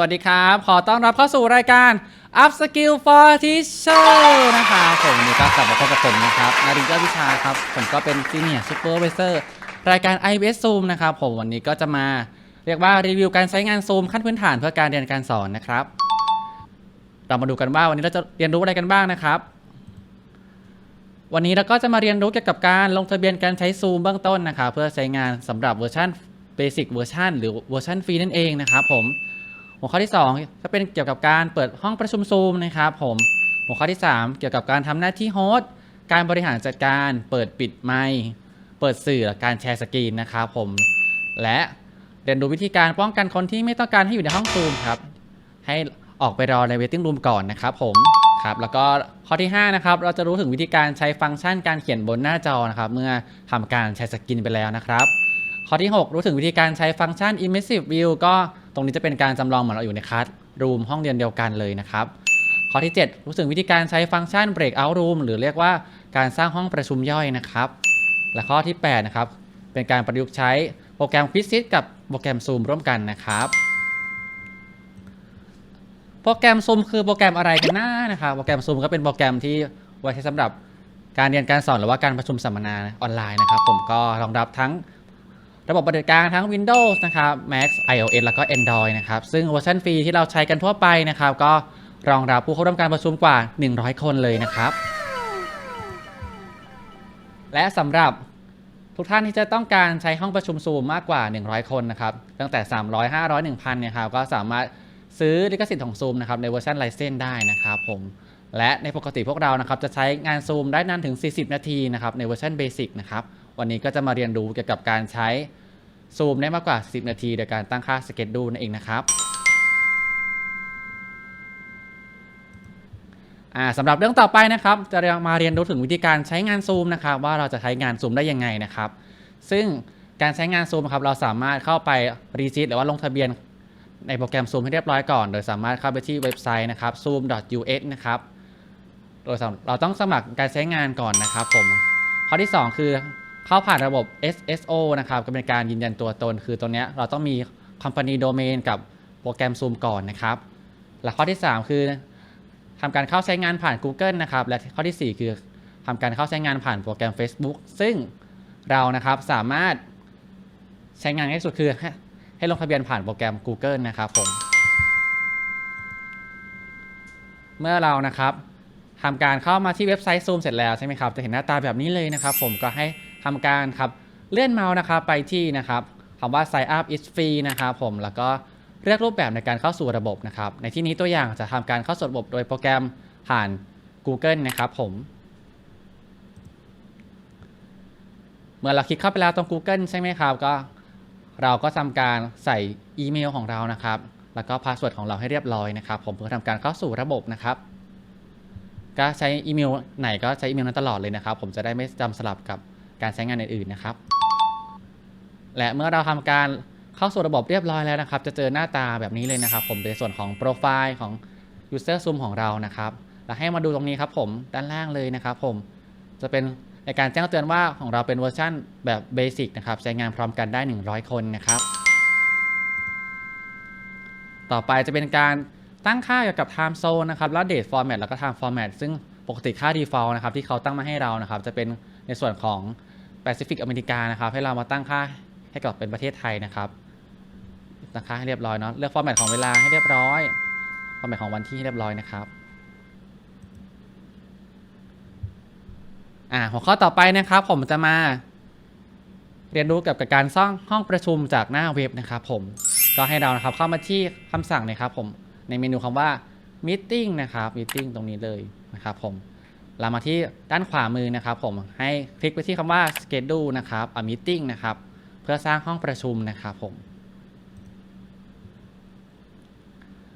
วัสดีครับ ขอต้อนรับเข้าสู่รายการ Up Skill for Teacher นะคะผมนนี้ก็กลับมาพบกับผมนะครับนารินเจ้าวิชาครับ ผมก็เป็น Senior Supervisor รายการ IBS Zoom นะครับผมวันนี้ก็จะมาเรียกว่ารีวิวการใช้งาน Zoom ขั้นพื้นฐานเพื่อการเรียนการสอนนะครับ เรามาดูกันว่าวันนี้เราจะเรียนรู้อะไรกันบ้างนะครับ วันนี้เราก็จะมาเรียนรู้เกี่ยวกับการลงทะเบียนการใช้ Zoom เบื้องต้นนะครับเพื่อใช้งานสำหรับเวอร์ชัน Basic เวอร์ชันหรือเวอร์ชันฟรีนั่นเองนะครับผม หัวข้อที่2ก็เป็นเกี่ยวกับการเปิดห้องประชุมซูมนะครับผมหัวข้อที่ 3 เกี่ยวกับการทำหน้าที่โฮสต์การบริหารจัดการ เปิดปิดไมค์เปิดสื่อการแชร์สกรีนนะครับผมและเรียนรู้วิธีการป้องกันคนที่ไม่ต้องการให้อยู่ในห้องซูมครับ ให้ออกไปรอใน waiting room ก่อนนะครับผมครับแล้วก็ข้อที่5นะครับเราจะรู้ถึงวิธีการใช้ฟังก์ชันการเขียนบนหน้าจอนะครับเมื่อทำการแชร์สกรีนไปแล้วนะครับ ข้อที่ 6 รู้ถึงวิธีการใช้ฟังก์ชัน immersive view ก็ ตรงนี้จะเป็นการจำลองเหมือนเราอยู่ในคลาสรูมห้องเรียนเดียวกันเลยนะครับ ข้อที่ 7 รู้ถึงวิธีการใช้ฟังก์ชัน breakout room หรือเรียกว่าการสร้างห้องประชุมย่อยนะครับ และข้อที่8นะครับเป็นการประยุกต์ใช้โปรแกรม Quizlet กับโปรแกรม Zoom ร่วมกันนะครับ โปรแกรม Zoom คือโปรแกรมอะไรกันนะนะครับ โปรแกรม Zoom ก็เป็นโปรแกรมที่ไว้ใช้สำหรับการเรียนการสอนหรือว่าการประชุมสัมมนาออนไลน์นะครับ ผมก็รองรับทั้ง ระบบปฏิบัติการทั้ง Windows นะครับ Mac iOS แล้วก็ Android นะครับ ซึ่งเวอร์ชันฟรีที่เราใช้กันทั่วไปนะครับ ก็รองรับผู้เข้าร่วมการประชุมกว่า 100 คนเลยนะครับ และสำหรับทุกท่านที่จะต้องการใช้ห้องประชุมซูมมากกว่า 100 คนนะครับ ตั้งแต่ 300 500 1000เนี่ยครับก็สามารถซื้อลิขสิทธิ์ของซูมนะครับในเวอร์ชันไลเซนได้นะครับผมและในปกติพวกเรานะครับจะใช้งานซูมได้นานถึง 40 นาทีนะครับในเวอร์ชันเบสิกนะครับวันนี้ก็จะมาเรียนรู้เกี่ยวกับการใช้ ซูมได้มากกว่า 10 นาทีโดยการตั้งค่าสเกจดูนั่นเองนะครับสำหรับเรื่องต่อไปนะครับ จะมาเรียนรู้ถึงวิธีการใช้งานซูมนะครับ ว่าเราจะใช้งานซูมได้ยังไงนะครับ ซึ่งการใช้งานซูมครับเราสามารถเข้าไปรีจิตหรือว่าลงทะเบียนในโปรแกรมซูมให้เรียบร้อยก่อน โดยสามารถเข้าไปที่เว็บไซต์นะครับ zoom.us นะครับ โดยเราต้องสมัครการใช้งานก่อนนะครับผม ข้อที่ 2 คือ เข้าผ่านระบบ SSO นะครับก็เป็นการยืนยันตัวตน คือตัวนี้เราต้องมี Company Domain กับโปรแกรม Zoom ก่อนนะครับ และข้อที่ 3 คือทำการเข้าใช้งานผ่าน Google นะครับ และข้อทีสี่4 คือทำการเข้าใช้งานผ่านโปรแกรม Facebook ซึ่งเรานะครับสามารถใช้งานง่ายสุดคือใหให้ลงทะเบียนผ่านโปรแกรม Google นะครับผม เมื่อเรานะครับทำการเข้ามาที่เว็บไซต์ Zoom เสร็จแล้วใช่ไหมครับ จะเห็นหน้าตาแบบนี้เลยนะครับ ผมก็ให้ ทำการครับเลื่อนเมาส์นะครับไปที่นะครับคำว่า sign up is free นะครับผมแล้วก็เลือกรูปแบบในการเข้าสู่ระบบนะครับในที่นี้ตัวอย่างจะทำการเข้าสู่ระบบโดยโปรแกรมผ่าน Google นะครับผมเมื่อเราคลิกเข้าไปแล้วตรง Google ใช่ไหมครับก็เราก็ทำการใส่อีเมลของเรานะครับ แล้วก็พาสเวิร์ดของเราให้เรียบร้อยนะครับ ผมเพื่อทำการเข้าสู่ระบบนะครับ ก็ใช้อีเมลไหนก็ใช้อีเมลนั้นตลอดเลยนะครับ ผมจะได้ไม่จำสลับกับ การใช้งานอื่นๆนะครับ และเมื่อเราทำการเข้าสู่ระบบเรียบร้อยแล้วนะครับ จะเจอหน้าตาแบบนี้เลยนะครับ ผมในส่วนของโปรไฟล์ของ User Zoom ของเรานะครับแล้วให้มาดูตรงนี้ครับผมด้านล่างเลยนะครับ ผมจะเป็นในการแจ้งเตือนว่าของเราเป็นเวอร์ชั่นแบบเบสิกนะครับใช้งานพร้อมกันได้ 100 คนนะครับ ต่อไปจะเป็นการตั้งค่าเกี่ยวกับ time zone นะครับแล้ว date format แล้วก็ time format ซึ่งปกติค่า default นะครับที่เขาตั้งมาให้เรานะครับ จะเป็นในส่วนของ Pacific อเมริกานะครับ ให้เรามาตั้งค่าให้กลับเป็นประเทศไทยนะครับตั้งค่าให้เรียบร้อยเนาะเลือก format ของเวลาให้เรียบร้อย format ของวันที่ให้เรียบร้อยนะครับอ่าหัวข้อต่อไปนะครับ ผมจะมา เรียนรู้เกี่ยวกับการสร้างห้องประชุมจากหน้าเว็บนะครับ ผมก็ให้เรานะครับเข้ามาที่คำสั่งนะครับ ผมในเมนูคำว่า meeting นะครับ meeting ตรงนี้เลยนะครับ ผม เรามาที่ด้านขวามือนะครับ ผมให้คลิกไปที่คำว่า schedule นะครับ a meeting นะครับ เพื่อสร้างห้องประชุมนะครับผม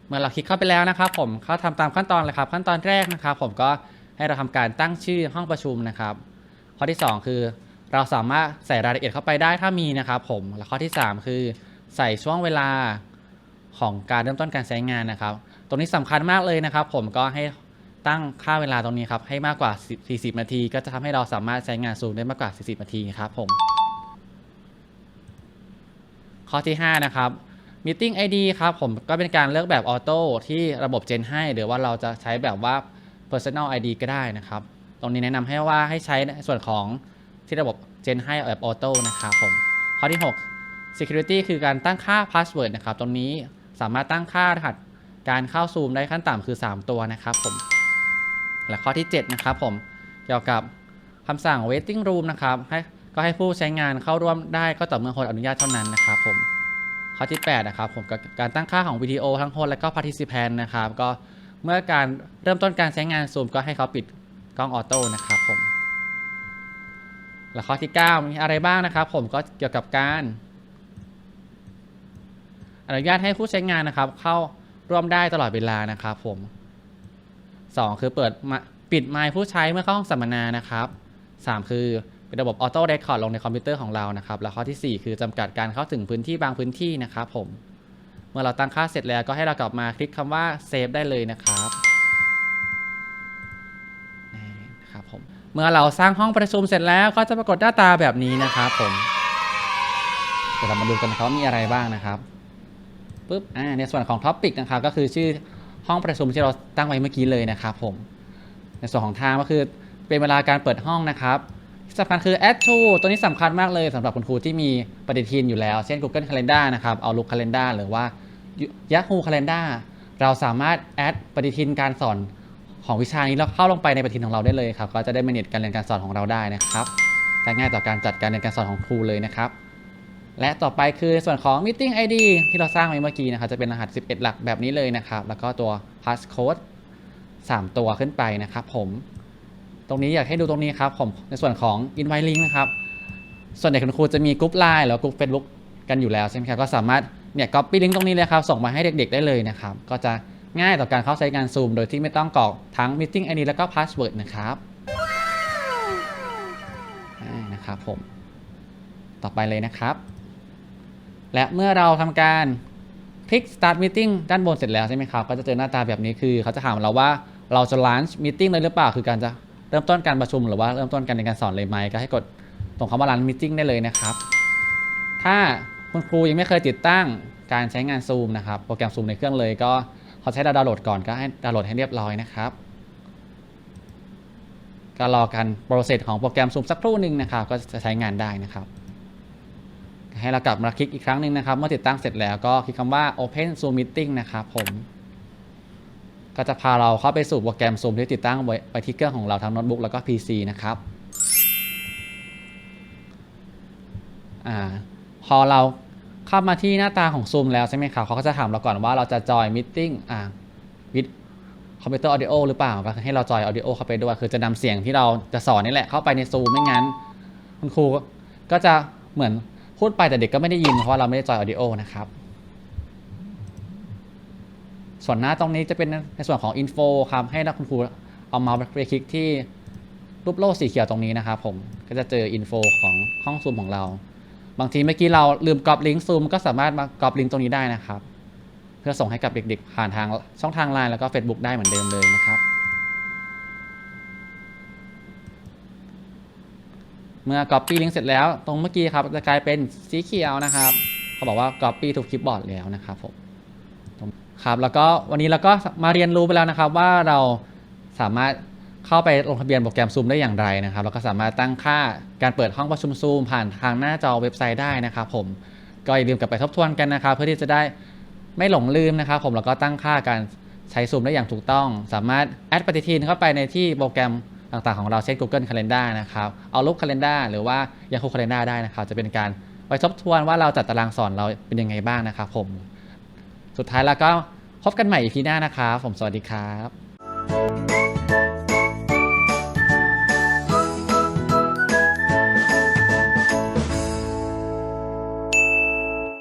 เมื่อเราคลิกเข้าไปแล้วนะครับ ผมเขาทำตามขั้นตอนเลยครับ ขั้นตอนแรกนะครับ ผมก็ให้เราทำการตั้งชื่อห้องประชุมนะครับ ข้อที่ 2 คือ เราสามารถใส่รายละเอียดเข้าไปได้ถ้ามีนะครับ ผมและข้อที่ 3 คือ ใส่ช่วงเวลาของการเริ่มต้นการใช้งานนะครับ ตรงนี้สำคัญมากเลยนะครับ ผมก็ให้ ตั้งค่าเวลาตรงนี้ครับให้มากกว่า 40 นาที ก็จะทำให้เราสามารถใช้งานซูมได้มากกว่า 40 นาทีครับผม ข้อที่ 5 นะครับ Meeting ID ครับผมก็เป็นการเลือกแบบออโต้ที่ระบบเจนให้ หรือว่าเราจะใช้แบบว่า Personal ID ก็ได้นะครับ ตรงนี้แนะนำให้ว่าให้ใช้ในส่วนของที่ระบบเจนให้แบบออโต้นะครับผม ข้อที่ 6 Security คือการตั้งค่า Password นะครับ ตรงนี้สามารถตั้งค่ารหัสการเข้าซูมได้ขั้นต่ำคือ 3 ตัวนะครับผม และข้อที่ 7 นะครับผมเกี่ยวกับคำสั่ง waiting room นะครับให้ก็ให้ผู้ใช้งานเข้าร่วมได้ก็ต่อเมื่อคนอนุญาตเท่านั้นนะครับผมข้อที่ 8 นะครับผมการตั้งค่าของวิดีโอทั้งโฮสต์และก็ participant นะครับ ก็เมื่อการเริ่มต้นการใช้งานซูมก็ให้เขาปิดกล้องออโต้นะครับผมและข้อที่ 9 มีอะไรบ้างนะครับ ผมก็เกี่ยวกับการ อนุญาตให้ผู้ใช้งานนะครับ เข้าร่วมได้ตลอดเวลานะครับผม 2 คือเปิดปิดไมค์ผู้ใช้เมื่อเข้าห้องสัมมนานะครับ 3 คือเป็นระบบออโต้เรคคอร์ดลงในคอมพิวเตอร์ของเรานะครับ และข้อทีสี่ 4 คือจำกัดการเข้าถึงพื้นที่บางพื้นที่นะครับผม เมื่อเราตั้งค่าเสร็จแล้วก็ให้เรากลับมาคลิกคำว่าเซฟได้เลยนะครับนะครับผมเมื่อเราสร้างห้องประชุมเสร็จแล้วก็จะปรากฏหน้าตาแบบนี้นะครับผมเดี๋ยวเรามาดูกันนะครับว่ามีอะไรบ้างนะครับปุ๊บอ่าในส่วนของท็อปิกนะครับก็คือชื่อ ห้องประชุมที่เราตั้งไว้เมื่อกี้เลยนะครับผม ในส่วนของทางก็คือเป็นเวลาการเปิดห้องนะครับที่สำคัญคือ add to ตัวนี้สำคัญมากเลยสำหรับคุณครูที่มีปฏิทินอยู่แล้ว เช่น Google Calendar นะครับ Outlook Calendar หรือว่า Yahoo Calendar เราสามารถ add ปฏิทินการสอนของวิชานี้แล้วเข้าลงไปในปฏิทินของเราได้เลยครับ ก็จะได้ manage การเรียนการสอนของเราได้นะครับง่ายต่อการจัดการเรียนการสอนของครูเลยนะครับ และต่อไปคือส่วนของ Meeting ID ที่เราสร้างไว้เมื่อกี้นะครับจะเป็นรหัส 11 หลักแบบนี้เลยนะครับ แล้วก็ตัว passcode 3 ตัวขึ้นไปนะครับผม ตรงนี้อยากให้ดูตรงนี้ครับผมในส่วนของ invite link นะครับ ส่วนใหญ่คุณครูจะมีกลุ่มไลน์หรือกลุ่ม Facebook กันอยู่แล้วใช่ไหมครับก็สามารถเนี่ย copy link ตรงนี้เลยครับ ส่งมาให้เด็กๆ ได้เลยนะครับ ก็จะง่ายต่อการเข้าใช้งาน Zoom โดยที่ไม่ต้องกรอกทั้ง meeting ID แล้วก็ password นะครับนะครับผม ต่อไปเลยนะครับ และเมื่อเราทำการคลิก start meeting ด้านบนเสร็จแล้วใช่ไหมครับ ก็จะเจอหน้าตาแบบนี้คือ เขาจะถามเราว่าเราจะ launch meeting เลยหรือเปล่า คือการจะเริ่มต้นการประชุมหรือว่าเริ่มต้นการเรียนการสอนเลยไหมก็ให้กดตรงคำว่า launch meeting ได้เลยนะครับ ถ้าคุณครูยังไม่เคยติดตั้งการใช้งาน Zoom นะครับ โปรแกรม Zoom ในเครื่องเลยก็เขาใช้ดาวน์โหลดก่อนก็ให้ดาวน์โหลดให้เรียบร้อยนะครับก็รอการโปรเซสของโปรแกรม Zoom สักครู่หนึ่งนะครับ ก็จะใช้งานได้นะครับ ให้เรากลับมาคลิกอีกครั้งหนึ่งนะครับ เมื่อติดตั้งเสร็จแล้วก็คลิกคำว่า Open Zoom Meeting นะครับผม ก็จะพาเราเข้าไปสู่โปรแกรม Zoom ที่ติดตั้งไว้ไว้ที่เครื่องของเราทั้งโน้ตบุ๊กแล้วก็ PC นะครับอพอเราเข้ามาที่หน้าตาของ Zoom แล้วใช่ไหมครับเขาก็จะถามเราก่อนว่าเราจะจอย Meeting อ่า with คอมพิวเตอร์ออดิโอหรือเปล่า ก็ให้เราจอยออดิโอเข้าไปด้วยคือจะนำเสียงที่เราจะสอนนี่แหละเข้าไปใน Zoom ไม่งั้น คุณครูก็จะเหมือน พูดไปแต่เด็กก็ไม่ได้ยินเพราะเราไม่ได้จอยออดิโอนะครับส่วนหน้าตรงนี้จะเป็นในส่วนของ Info ครับให้นักคุณครูเอาเมาส์ไปคลิกที่รูปโล่สีเขียวตรงนี้นะครับผมก็จะเจอ Info ของห้องซูมของเรา บางทีเมื่อกี้เราลืมกรอบลิงก์ซูมก็สามารถมากรอบลิงก์ตรงนี้ได้นะครับ เพื่อส่งให้กับเด็กๆ ผ่านทางช่องทางไลน์แล้วก็ Facebook ได้เหมือนเดิมเลยนะครับ เมื่อ Copy Link เสร็จแล้ว ตรงเมื่อกี้ครับจะกลายเป็นสีเขียวนะครับ เขาบอกว่า Copy to Clipboard แล้วนะครับผมครับแล้วก็วันนี้เราก็มาเรียนรู้ไปแล้วนะครับ ว่าเราสามารถเข้าไปลงทะเบียนโปรแกรม Zoom ได้อย่างไรนะครับแล้วก็สามารถตั้งค่าการเปิดห้องประชุม Zoom ผ่านทางหน้าจอเว็บไซต์ได้นะครับผมก็อย่าลืมกลับไปทบทวนกันนะครับ เพื่อที่จะได้ไม่หลงลืมนะครับ ผมแล้วก็ตั้งค่าการใช้ Zoom ได้อย่างถูกต้อง สามารถแอดปฏิทินเข้าไปในที่โปรแกรม ต่างๆของเราเช่น Google Calendar นะครับ เอารูป Calendar หรือว่า Yahoo Calendar ได้นะครับ จะเป็นการไปทบทวนว่าเราจัดตารางสอนเราเป็นยังไงบ้างนะครับผม สุดท้ายแล้วก็พบกันใหม่อีพีหน้านะครับ ผมสวัสดีครับ